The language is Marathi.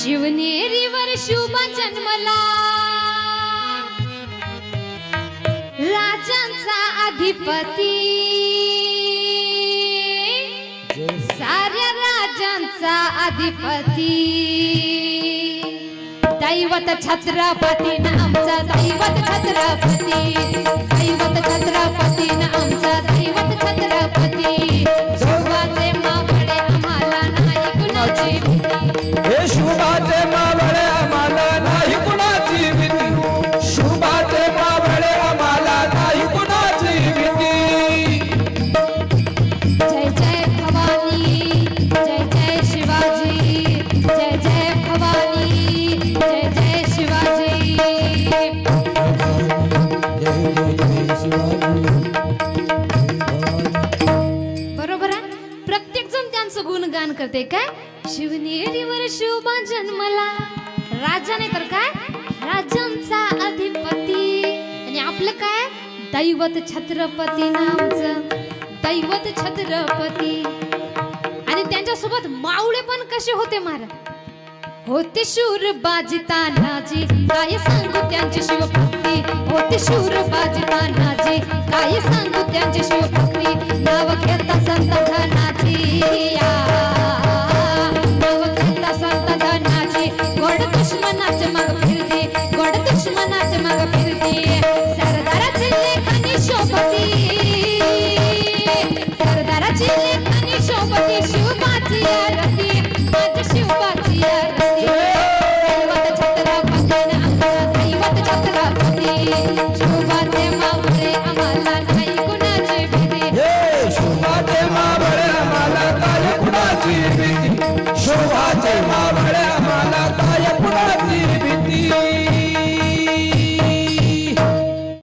शिवनेरीवर शुभ जन्मला. राजांचा अधिपती. साऱ्या राजांचा अधिपती. दैवत छत्रपती न आमचा दैवत छत्रपती. दैवत छत्रपती न आमचा दैवत छत्रपती. शोभाचे मावळे आम्हाला नाही कुणाची जण गुणगान करते काय? शिवनेरीवर शोभा जन्मला. राजा नाही तर काय? राजांचा अधिपती. आणि आपलं काय? दैवत छत्रपती नामचं. दैवत छत्रपती. आणि त्यांच्यासोबत मावळे पण कसे होते महाराज? होते शूर बाजी तानाजी काय सांगू त्यांची शिवभक्ती? होते शूर बाजी तानाजी काय सांगू त्यांची शिवभक्ती? नाव घेता संत शोभती. शिवपाची